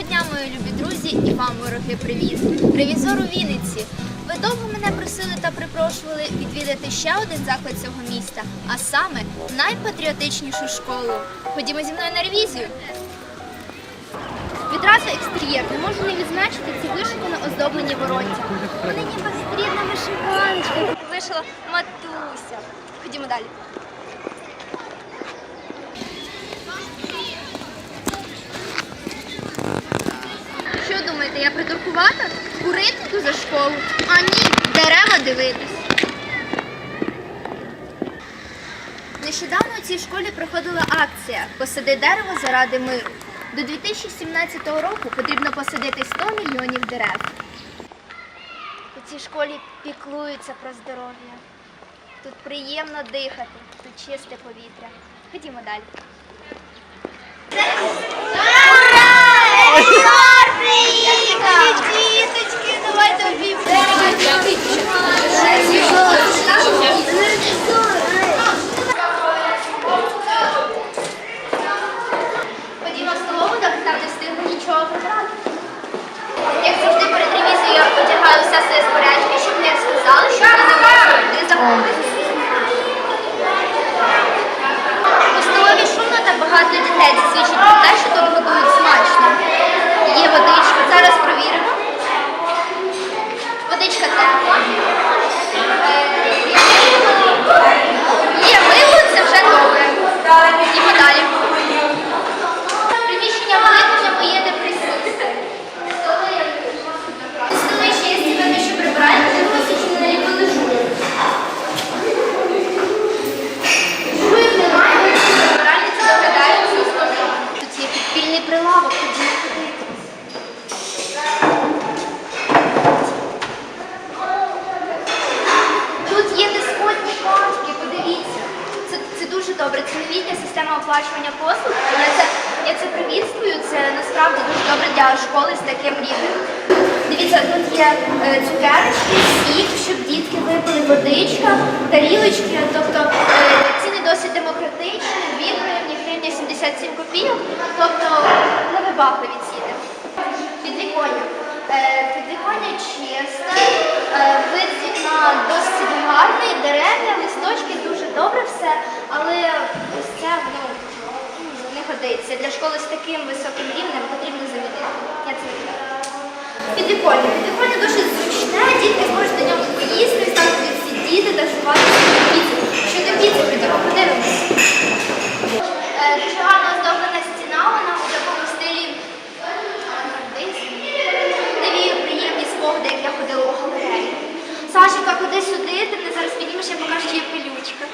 Доброго дня, мої любі друзі, і вам, вороги, привіт! Ревізор у Вінниці. Ви довго мене просили та припрошували відвідати ще один заклад цього міста, а саме найпатріотичнішу школу. Ходімо зі мною на ревізію. Відразу екстер'єр. Не можу не відзначити ці вишукано оздоблені вороття. Вони ніби срібна вишиваночка, вишила матуся. Ходімо далі. Що думаєте, я придуркувата? Курити йду за школу? А ні, дерева дивитись. Нещодавно у цій школі проходила акція Посади дерево заради миру. До 2017 року потрібно посадити 100 мільйонів дерев. У цій школі піклуються про здоров'я. Тут приємно дихати, тут чисте повітря. Ходімо далі. Діточки, давайте Ходімо в столову, доки там не встигли нічого прибрати. Як завжди перед ревізією я одягаю все своє спорядження, щоб не сказали, що я не можу туди заходити. У столові шумно та багато дітей. Це свідчить про те, що тут готують смачно. Є водичка, зараз провіримо. Водичка тепла. Е, Є мило, це вже добре. Ідімо далі. Приміщення велике, вже поїде присісти. Столи. Столи ще є сьогодні, що прибираємо, дивимося, чи не полежу. Жуїв немає, прибиральниці доглядають всі столи. Тут є підпільний прилавок, ходімо подивитися. Тут є дисконтні картки, подивіться. Це, це дуже добре. Це новітня система оплачування послуг. Я це, я це привітствую. Це насправді дуже добре для школи з таким рівнем. Дивіться, тут є е, цукерочки, сік, щоб дітки випили водичка, тарілочки. Тобто е, ціни досить демократичні, 2 гривні, гривня 77 копійок. Тобто невибагливі ціни. Підвіконня. Е, Підвіконня чисте, вид з вікна досить гарний, дерев'я, листочки, дуже добре все, але ось це ну, годиться. Для школи з таким високим рівнем потрібно замінити. Я це відмітила. Підвіконня. Підвіконня дуже зручне, дітки зможуть на ньому поїсти, там будуть сидіти та жувати свою піцу. Щодо піци, підемо подивимось. Е, Дуже гарно оздоблена стіна, вона у такому стилі Навію приємні спогади, як я ходила у галерею. Сашенька, ходи сюди, ти мене зараз піднімеш, я покажу, що є пилючка.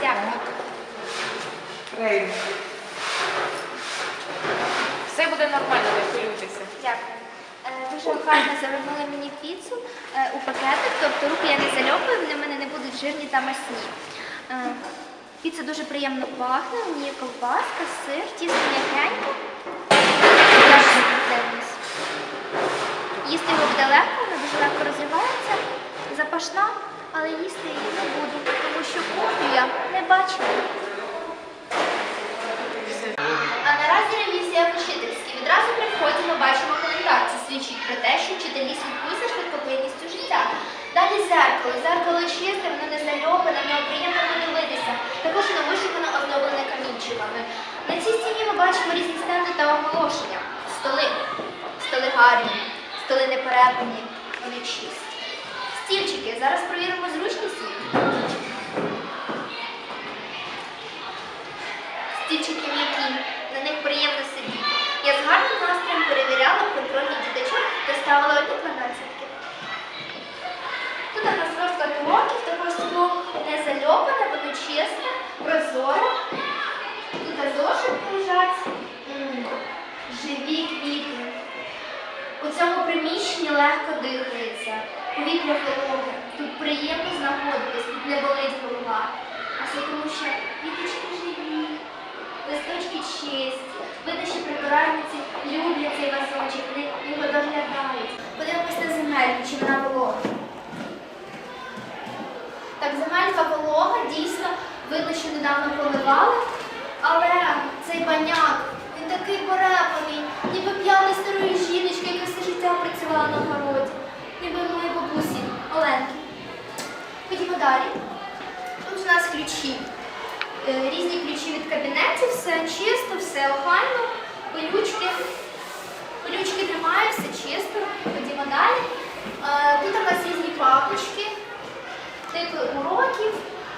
Дякую. Рейн. Все буде нормально, не хвилюйтеся. Дякую. Е, Дуже гарно завернули мені піцу е, у пакетик, тобто руки я не зальопую, вони в мене не будуть жирні та масні. Е, Піца дуже приємно пахне, у ній є ковбаска, сир, тісто м'якеньке. Дякую за готовність. Їсти його буде легко, вона дуже легко розривається, запашна, але їсти її не буду, тому що кухню я не бачила. А наразі ревізія вчительські. Відразу при вході ми бачимо календар. Це свідчить про те, що вчителі слідкують за швидкоплинністю життя. Далі зеркало. Зеркало чисте, воно не нього приємно подивитися. Також воно вишукано оздоблене камінчиками. На цій стіні ми бачимо різні стенди та оголошення. Столи. Столи гарні, столи неперепані. вони чисті. Стільчики, зараз провіримо зручність. Стільчики м'які, на них приємно сидіти. Я з гарним настроєм перевіряла контрольний діточок та ставила одні дванадцятки. Тут у нас розклад уроків, також було не зальопане, воно чесне, прозоре. Тут зошит лежать, живі квіти. У цьому приміщенні легко дихається. Повітря вологе. Тут приємно знаходитись, тут не болить голова. А все тому, що квіточки живі, листочки чисті. Видно, що прибиральниці люблять цей вазончик, вони його доглядають. Подивимось на земельку, чи вона волога. Так, земелька волога, дійсно, видно, що недавно поливали, але цей баняк, він такий порепаний, Ходімо далі. Тут у нас ключі. Е, Різні ключі від кабінетів, все чисто, все охайно, пилючки. Пилючки немає, все чисто. Ходімо далі. Е, Тут у нас різні папочки типи уроків,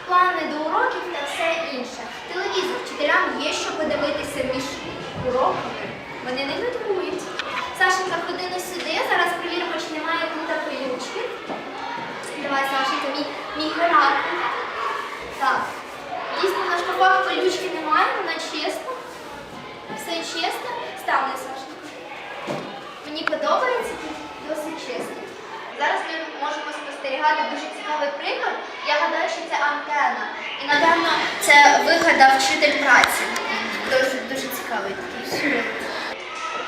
плани до уроків та все інше. Телевізор вчителям є що подивитися між уроками. Вони не нудьгують. Сашенька, ходи на сюди. Зараз перевіримо, чи немає тут пилючки. Давай, Сашенька, мій, Так. Дійсно, на шкафах пилючки немає, вона чиста. Все чисто. Ставлю, Сашенька. Мені подобається досить чисто. Зараз ми можемо спостерігати дуже цікавий приклад. Я гадаю, що це антенна. І напевно це вигадав вчитель праці. Дуже дуже цікавий такий.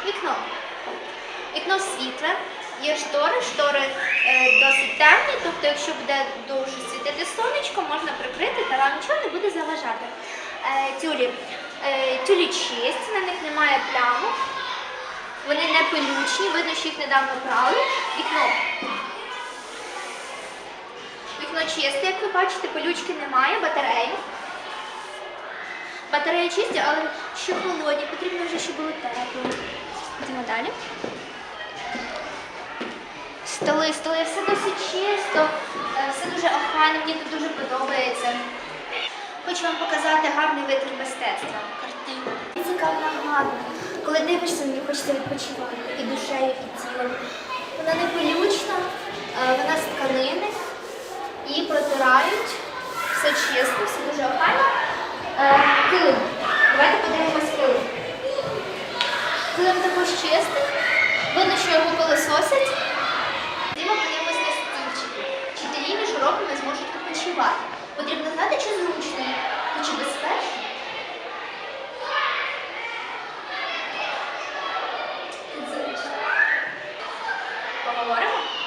Вікно. Вікно світле, є штори, штори е, досить темні, тобто, якщо буде дуже світити сонечко, можна прикрити та вам нічого не буде заважати. Е, тюлі. Е, тюлі чисті, на них немає пляму. Вони не пилючні, видно, що їх недавно прали. Вікно. Вікно чисте, як ви бачите, пилючки немає, батареї. Батареї чисті, але ще холодні, потрібно вже, щоб було тепло. Йдемо далі. Столи, столи, все досить чисто, е, все дуже охайно, мені тут дуже подобається. Хочу вам показати гарний витвір мистецтва. Картина. Цікава, гарна. Коли дивишся, мені хочеться відпочивати і душею, і тілом. Вона не пилючна, е, вона з тканини. Її протирають. Все чисто, все дуже охайно. Е, Килим. Давайте подивимось килим. Килим також чистий. Видно, що його пилососять.